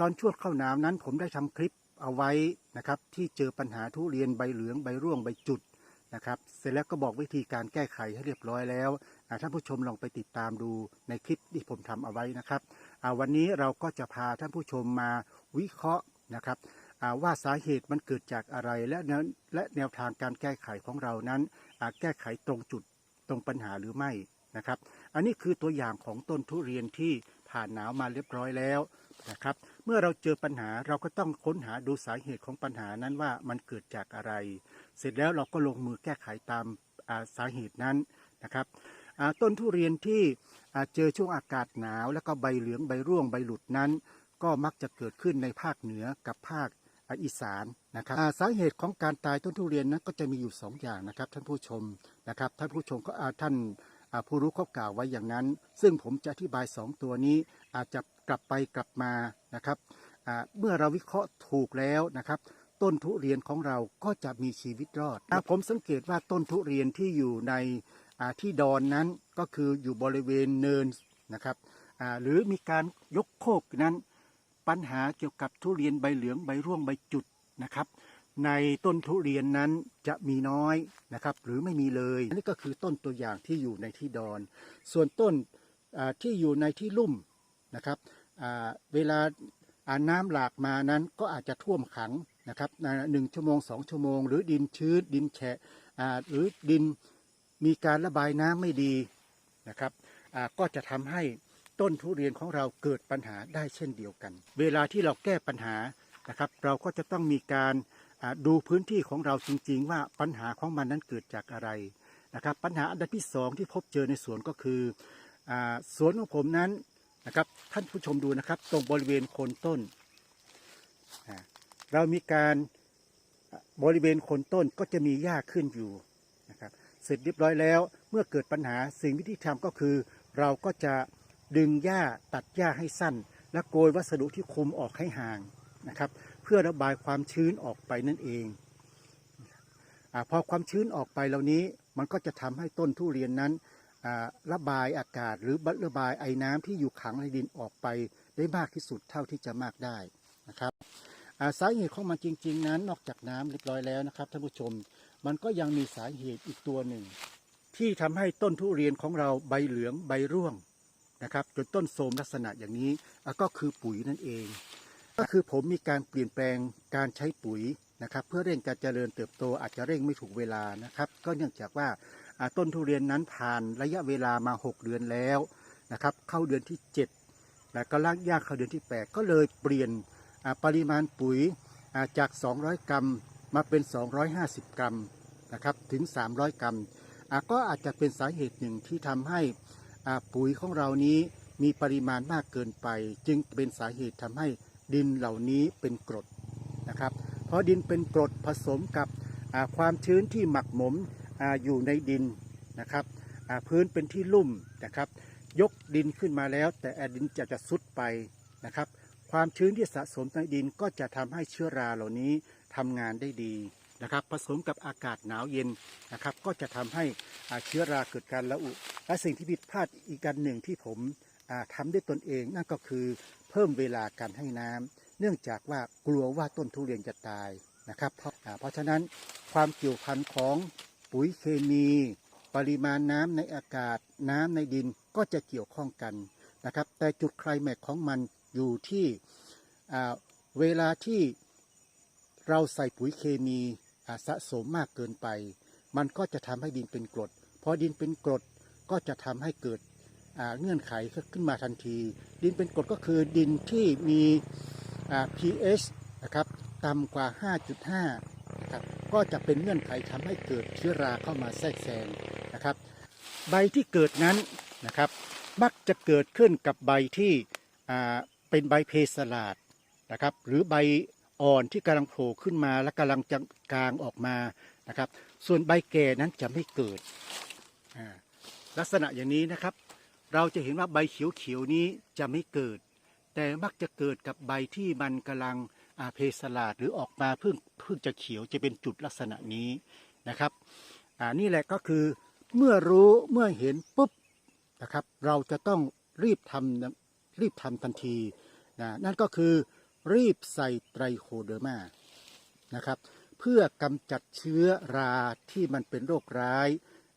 ตอนช่วงเข้าหนาวนั้นผมได้ทำคลิปเอาไว้นะครับ ที่เจอปัญหาทุเรียนใบเหลืองใบร่วงใบจุดนะครับ เสร็จแล้วก็บอกวิธีการแก้ไขให้เรียบร้อยแล้วท่านผู้ชมลองไปติดตามดูในคลิปที่ผมทำเอาไว้นะครับวันนี้เราก็จะพาท่านผู้ชมมาวิเคราะห์นะครับว่าสาเหตุมันเกิดจากอะไรและแนและแนวทางการแก้ไขของเรานั้นแก้ไขตรงจุดตรงปัญหาหรือไม่นะครับ อันนี้คือตัวอย่างของต้นทุเรียนที่ ผ่านหนาวมาเรียบร้อยแล้วนะครับ เมื่อเราเจอปัญหาเราก็ต้องค้นหาดูสาเหตุของปัญหานั้นว่ามันเกิดจากอะไร เสร็จแล้วเราก็ลงมือแก้ไขตามาสาเหตุนั้นนะครับต้นทุเรียนที่เจอช่วงอากาศหนาว แล้วก็ใบเหลืองใบร่วงใบหลุดนั้น ก็มักจะเกิดขึ้นในภาคเหนือกับภาคอีสานนะครับาสาเหตุของการตายต้นทุเรียนนั้นก็จะมีอยู่สองอย่างนะครับ ท่านผู้ชมนะครับท่านผู้ชมก็ท่าน ผู้รู้เขากล่าวไว้อย่างนั้น ซึ่งผมจะอธิบาย 2 ตัวนี้อาจจะกลับไปกลับมานะครับเมื่อเราวิเคราะห์ถูกแล้วนะครับ ต้นทุเรียนของเราก็จะมีชีวิตรอดอ่าผมสังเกตว่าต้นทุเรียนที่อยู่ในที่ดอนนั้นก็คืออยู่บริเวณเนินนะครับหรือมีการยกโคกนั้น ปัญหาเกี่ยวกับทุเรียนใบเหลืองใบร่วงใบจุดนะครับ ในต้นทุเรียนนั้นจะมีน้อยนะครับ หรือไม่มีเลยอันนี้ก็คือต้นตัวอย่างที่อยู่ในที่ดอน ส่วนต้นที่อยู่ในที่ลุ่มนะครับเวลาอ่าน้ำหลากมานั้นก็อาจจะท่วมขังนะครับหนึ่งชั่วโมงสองชั่วโมง หรือดินชื้นดินแฉะหรือดินมีการระบายน้ำไม่ดีนะครับก็จะทำให้ต้นทุเรียนของเราเกิดปัญหาได้เช่นเดียวกัน เวลาที่เราแก้ปัญหานะครับ เราก็จะต้องมีการ ดูพื้นที่ของเราจริงๆ ว่าปัญหาของมันนั้นเกิดจากอะไรนะครับ ปัญหาอันดับที่สองที่พบเจอในสวนก็คืออสวนของผมนั้นนะครับท่านผู้ชมดูนะครับ ตรงบริเวณโคนต้น เรามีการบริเวณโคนต้นก็จะมีหญ้าขึ้นอยู่นะครับเสร็จเรียบร้อยแล้วเมื่อเกิดปัญหาสิ่งวิธีทำก็คือ เราก็จะดึงหญ้าตัดหญ้าให้สั้น และโกยวัสดุที่คุมออกให้ห่างนะครับ เพื่อระบายความชื้นออกไปนั่นเองอพอความชื้นออกไปเหล่านี้มันก็จะทำให้ต้นทุเรียนนั้นระบายอากาศหรือระบายไอ้น้ำที่อยู่ขังในดินออกไปได้มากที่สุดเท่าที่จะมากได้นะครับสาเหตุของมันจริง ๆ นั้นนอกจากน้ำเรียบร้อยแล้วนะครับท่านผู้ชมมันก็ยังมีสาเหตุอีกตัวหนึ่ง ที่ทำให้ต้นทุเรียนของเราใบเหลืองใบร่วงนะครับจนต้นโทรมลักษณะอย่างนี้ก็คือปุ๋ยนั่นเอง ก็คือผมมีการเปลี่ยนแปลงการใช้ปุ๋ยนะครับ เพื่อเร่งการเจริญเติบโตอาจจะเร่งไม่ถูกเวลานะครับ ก็เนื่องจากว่าต้นทุเรียนนั้นผ่านระยะเวลามา 6 เดือนแล้วนะครับ เข้าเดือนที่ 7 และก็ลากยางเข้าเดือนที่ 8 ก็เลยเปลี่ยนปริมาณปุ๋ยจาก 200 กรัมมาเป็น 250 กรัมนะครับถึง 300 กรัมก็อาจจะเป็นสาเหตุหนึ่งที่ทำให้ปุ๋ยของเรานี้มีปริมาณมากเกินไป จึงเป็นสาเหตุทำให้ ดินเหล่านี้เป็นกรดนะครับ เพราะดินเป็นกรดผสมกับความชื้นที่หมักหมมออยู่ในดินนะครับพื้นเป็นที่ลุ่มนะครับ ยกดินขึ้นมาแล้ว แต่ดินจะจะซุดไปนะครับ ความชื้นที่สะสมในดินก็จะทำให้เชื้อราเหล่านี้ทำงานได้ดีนะครับ ผสมกับอากาศหนาวเย็นนะครับ ก็จะทำให้เชื้อราเกิดการระอุ และสิ่งที่ผิดพลาดอีกการหนึ่งที่ผม อ่าทำด้วยตนเองนั่นก็คือเพิ่มเวลาการให้น้ำเนื่องจากว่ากลัวว่าต้นทุเรียนจะตายนะครับ เพราะฉะนั้นความเกี่ยวพันของปุ๋ยเคมี ปริมาณน้ำในอากาศ น้ำในดินก็จะเกี่ยวข้องกันนะครับ แต่จุดไคลแม็กของมันอยู่ที่เวลาที่เราใส่ปุ๋ยเคมีสะสมมากเกินไป มันก็จะทำให้ดินเป็นกรดพอดินเป็นกรดก็จะทำให้เกิด เงื่อนไขขึ้นมาทันที ดินเป็นกรดก็คือดินที่มี pH นะครับต่ำกว่า 5.5นะครับก็จะเป็นเงื่อนไขทำให้เกิดเชื้อราเข้ามาแทรกแซงนะครับ ใบที่เกิดนั้นนะครับ มักจะเกิดขึ้นกับใบที่เป็นใบเพสลาดนะครับ หรือใบอ่อนที่กำลังโผล่ขึ้นมาและกำลังจะกลางออกมานะครับ ส่วนใบแก่นั้นจะไม่เกิดลักษณะอย่างนี้นะครับ เราจะเห็นว่าใบเขียวๆนี้จะไม่เกิด แต่มักจะเกิดกับใบที่มันกำลังอาเพสลาดหรือออกมาเพิ่งเพิ่งจะเขียวจะเป็นจุดลักษณะนี้นะครับอ่านี่แหละก็คือเมื่อรู้เมื่อเห็นปุ๊บนะครับ เราจะต้องรีบทำรีบทำทันทีนะนั่นก็คือรีบใส่ไตรโคเดอร์มานะครับ เพื่อกำจัดเชื้อราที่มันเป็นโรคร้าย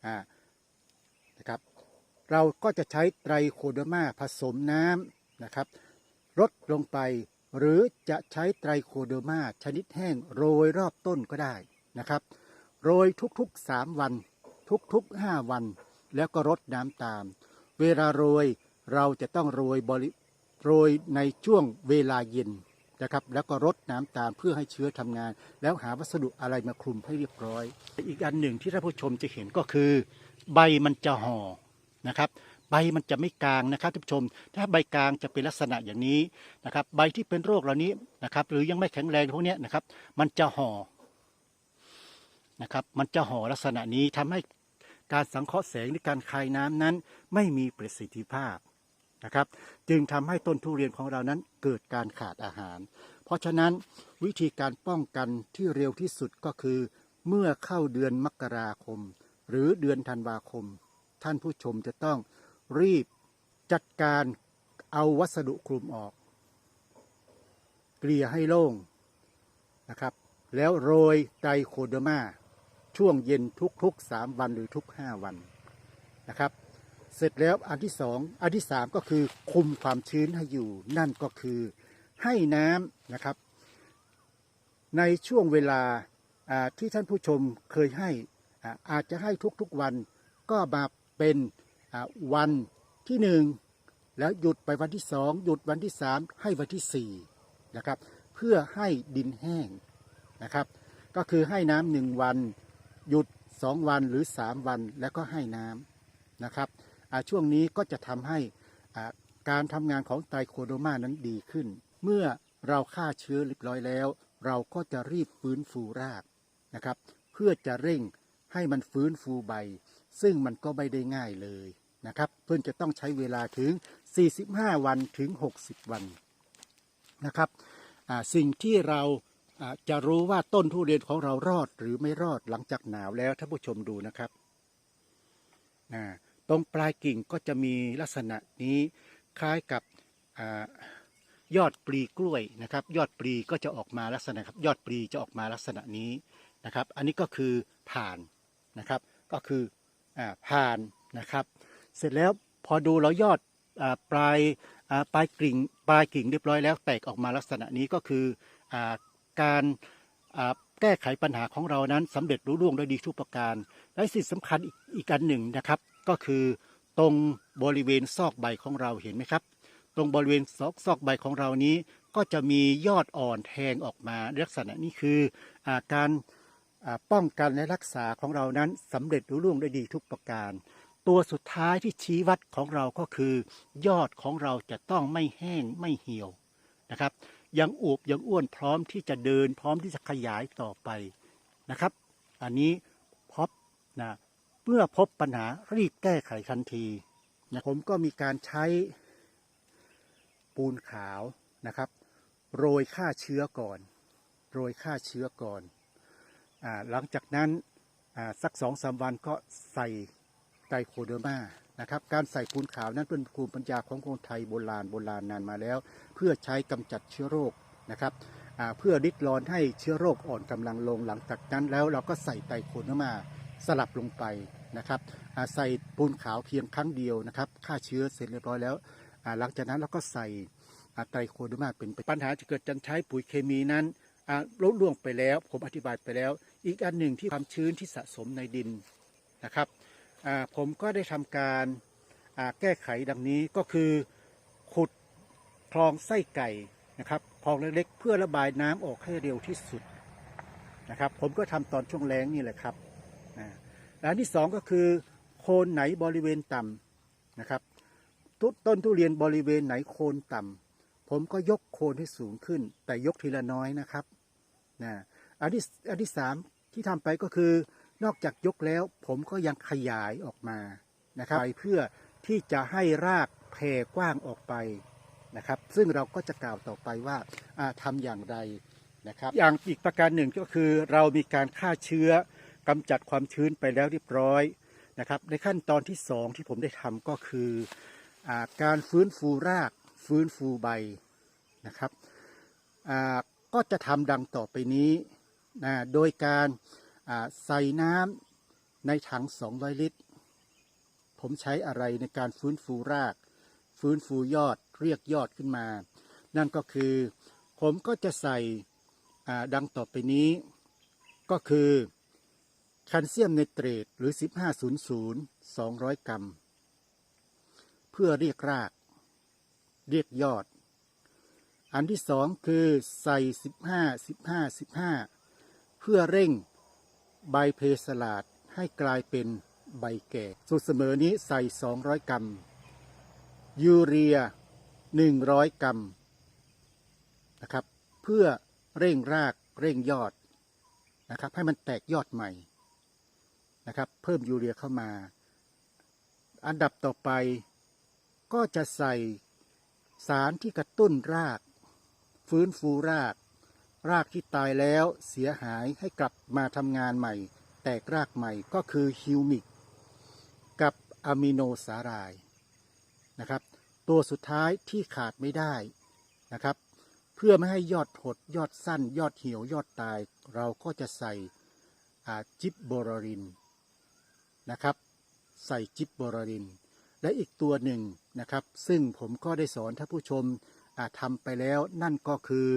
อ่า เราก็จะใช้ไตรโคเดอร์มาผสมน้ำนะครับลดลงไป หรือจะใช้ไตรโคเดอร์มาชนิดแห้งโรยรอบต้นก็ได้นะครับโรยทุกๆ 3 วัน ทุกๆ 5 วัน แล้วก็รดน้ำตาม เวลาโรยเราจะต้องโรยบริโรยในช่วงเวลาเย็นนะครับแล้วก็รดน้ำตามเพื่อให้เชื้อทำงาน แล้วหาวัสดุอะไรมาคลุมให้เรียบร้อย อีกอันหนึ่งที่ท่านผู้ชมจะเห็นก็คือ ใบมันจะห่อ นะครับใบมันจะไม่กลางนะครับท่านผู้ชม ถ้าใบกลางจะเป็นลักษณะอย่างนี้นะครับ ใบที่เป็นโรคเหล่านี้นะครับ หรือยังไม่แข็งแรงพวกนี้นะครับ มันจะห่อนะครับ มันจะห่อลักษณะนี้ทำให้การสังเคราะห์แสงหรือการคายน้ำนั้น ไม่มีประสิทธิภาพนะครับ จึงทำให้ต้นทุเรียนของเรานั้นเกิดการขาดอาหาร เพราะฉะนั้นวิธีการป้องกันที่เร็วที่สุดก็คือ เมื่อเข้าเดือนมกราคม หรือเดือนธันวาคม ท่านผู้ชมจะต้องรีบจัดการเอาวัสดุคลุมออก เกลี่ยให้โล่งนะครับ แล้วโรยไตรโคเดอร์มาช่วงเย็นทุกๆ 3 วันหรือทุก 5 วันนะครับ เสร็จแล้วอันที่สองอันที่สามก็คือคุมความชื้นให้อยู่ นั่นก็คือให้น้ำนะครับ ในช่วงเวลาที่ท่านผู้ชมเคยให้อาอาจจะให้ทุกๆวันก็มา เป็นวันที่หนึ่งแล้วหยุดไปวันที่สองหยุดวันที่สามให้วันที่สี่นะครับเพื่อให้ดินแห้งนะครับ ก็คือให้น้ำหนึ่งวัน หยุดสองวันหรือสามวันแล้วก็ให้น้ำนะครับช่วงนี้ก็จะทำให้การทำงานของไตโคโดมานั้นดีขึ้น เมื่อเราฆ่าเชื้อเรียบร้อยแล้ว เราก็จะรีบฟื้นฟูรากนะครับ เพื่อจะเร่งให้มันฟื้นฟูใบ ซึ่งมันก็ไม่ได้ง่ายเลยนะครับ เพื่อนจะต้องใช้เวลาถึง 45 วันถึง 60 วันนะครับสิ่งที่เราจะรู้ว่าต้นทุเรียนของเรารอดหรือไม่รอดหลังจากหนาวแล้วท่านผู้ชมดูนะครับตรงปลายกิ่งก็จะมีลักษณะนี้คล้ายกับอยอดปลีกล้วยนะครับ ยอดปลีก็จะออกมาลักษณะครับยอดปลีจะออกมาลักษณะนี้นะครับ อันนี้ก็คือผ่านนะครับก็คือ ผ่านนะครับ เสร็จแล้วพอดูเรายอดอปลายปลายกิ่งปลายกิ่งเรียบร้อยแล้วแตกออกมาลักษณะนี้ก็คืออการแก้ไขปัญหาของเรานั้นสำเร็จรุ่ร่วงโดยดีทุกประการ และสิ่งสำคัญอีกอีกอันหนึ่งนะครับ ก็คือตรงบริเวณซอกใบของเราเห็นไหมครับ ตรงบริเวณซอกซอกใบของเรานี้ ก็จะมียอดอ่อนแทงออกมาลักษณะนี้คืออการ ป้องกันและรักษาของเรานั้นสำเร็จรุ่ร่วงได้ดีทุกประการ ตัวสุดท้ายที่ชี้วัดของเราก็คือ ยอดของเราจะต้องไม่แห้งไม่เหี่ยวนะครับ ยังอวบยังอ้วนพร้อมที่จะเดินพร้อมที่จะขยายต่อไปนะครับ อันนี้พบนะเมื่อพบปัญหารีบแก้ไขทันทีนะผมก็มีการใช้ปูนขาวนะครับ โรยฆ่าเชื้อก่อน โรยฆ่าเชื้อก่อน หลังจากนั้นสักสองสามวันก็ใส่ไตรโคเดอร์มานะครับการใส่ปูนขาวนั้นเป็นภูมิปัญญาของคนไทยโบราณโบราณนานมาแล้ว เพื่อใช้กำจัดเชื้อโรคนะครับเพื่อริดรอนให้เชื้อโรคอ่อนกำลังลงหลังจากนั้นแล้วเราก็ใส่ไตรโคเดอร์มาสลับลงไปนะครับใส่ปูนขาวเพียงครั้งเดียวนะครับฆ่าเชื้อเสร็จเรียบร้อยแล้วหลังจากนั้นเราก็ใส่ไตรโคเดอร์มาเป็นปัญหาจะเกิดจากใช้ปุ๋ยเคมีนั้นลดล่วงไปแล้ว ผมอธิบายไปแล้ว อีกอันหนึ่งที่ความชื้นที่สะสมในดินนะครับผมก็ได้ทำการแก้ไขดังนี้ก็คือขุดคลองไส้ไก่นะครับคลองเล็กๆเพื่อระบายน้ำออกให้เร็วที่สุดนะครับผมก็ทำตอนช่วงแล้งนี่แหละครับอันที่สองก็คือโคนไหนบริเวณต่ำนะครับต้นทุเรียนบริเวณไหนโคนต่ำผมก็ยกโคนให้สูงขึ้น แต่ยกทีละน้อยนะครับนะ อันที่อันที่สามที่ทำไปก็คือนอกจากยกแล้ว ผมก็ยังขยายออกมานะครับไปเพื่อที่จะให้รากแผ่กว้างออกไปนะครับ ซึ่งเราก็จะกล่าวต่อไปว่าอ่าทำอย่างไรนะครับ อย่างอีกประการหนึ่งก็คือเรามีการฆ่าเชื้อกำจัดความชื้นไปแล้วเรียบร้อยนะครับ ในขั้นตอนที่สองที่ผมได้ทำก็คืออการฟื้นฟูรากฟื้นฟูใบนะครับก็จะทำดังต่อไปนี้ นะโดยการใส่น้ำในถัง 200 ลิตร ผมใช้อะไรในการฟื้นฟูราก ฟื้นฟูยอดเรียกยอดขึ้นมา นั่นก็คือ ผมก็จะใส่ดังต่อไปนี้ ก็คือแคลเซียมไนเตรตหรือ 1500 200 กรัม เพื่อเรียกราก เรียกยอด อันที่สองคือใส่ 15 15 15 เพื่อเร่งใบเพสลาดให้กลายเป็นใบแก่ สูตรเสมอนี้ใส่ 200 กรัม ยูเรีย 100 กรัมนะครับ เพื่อเร่งรากเร่งยอดนะครับ ให้มันแตกยอดใหม่นะครับ เพิ่มยูเรียเข้ามา อันดับต่อไปก็จะใส่สารที่กระตุ้นราก ฟื้นฟูราก รากที่ตายแล้วเสียหายให้กลับมาทำงานใหม่ แตกรากใหม่ก็คือฮิวมิก กับอะมิโนสารายนะครับ ตัวสุดท้ายที่ขาดไม่ได้นะครับ เพื่อไม่ให้ยอดหดยอดสั้น ยอดเหี่ยวยอดตาย เราก็จะใส่จิบโบรรินนะครับ ใส่จิบโบรริน และอีกตัวหนึ่งนะครับ ซึ่งผมก็ได้สอนท่านผู้ชมทำไปแล้วนั่นก็คือ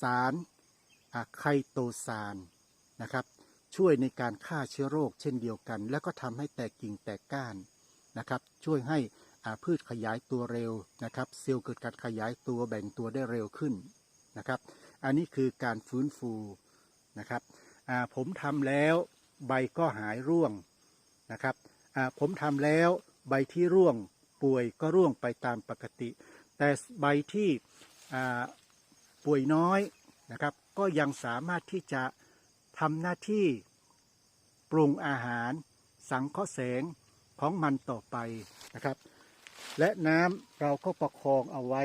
สารไคโตซานนะครับช่วยในการฆ่าเชื้อโรคเช่นเดียวกัน แล้วก็ทำให้แตกกิ่งแตกก้านนะครับ ช่วยให้พืชขยายตัวเร็วนะครับ เซลล์เกิดการขยายตัวแบ่งตัวได้เร็วขึ้นนะครับ อันนี้คือการฟื้นฟูนะครับผมทำแล้วใบก็หายร่วงนะครับผมทำแล้วใบที่ร่วงป่วยก็ร่วงไปตามปกติ แต่ใบที่ ป่วยน้อยนะครับ ก็ยังสามารถที่จะทำหน้าที่ปรุงอาหาร สังเคราะห์แสงของมันต่อไปนะครับ และน้ำเราก็ประคองเอาไว้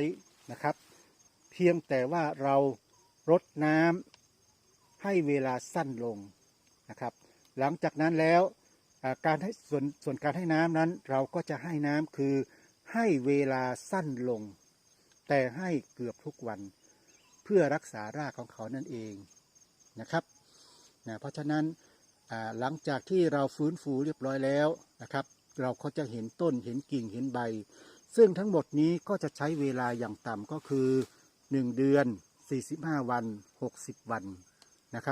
นะครับ เพียงแต่ว่าเรารดน้ำให้เวลาสั้นลงนะครับ หลังจากนั้นแล้วการให้ส่วนส่วนการให้น้ำนั้น เราก็จะให้น้ำคือให้เวลาสั้นลง แต่ให้เกือบทุกวัน พื่อรักษารากของเขานั่นเองนะครับนะเพราะฉะนั้นหลังจากที่เราฟื้นฟูเรียบร้อยแล้วนะครับ เราก็จะเห็นต้นเห็นกิ่งเห็นใบ ซึ่งทั้งหมดนี้ก็จะใช้เวลาอย่างต่ำก็คือ 1 เดือน 45 วัน 60 วันนะครับ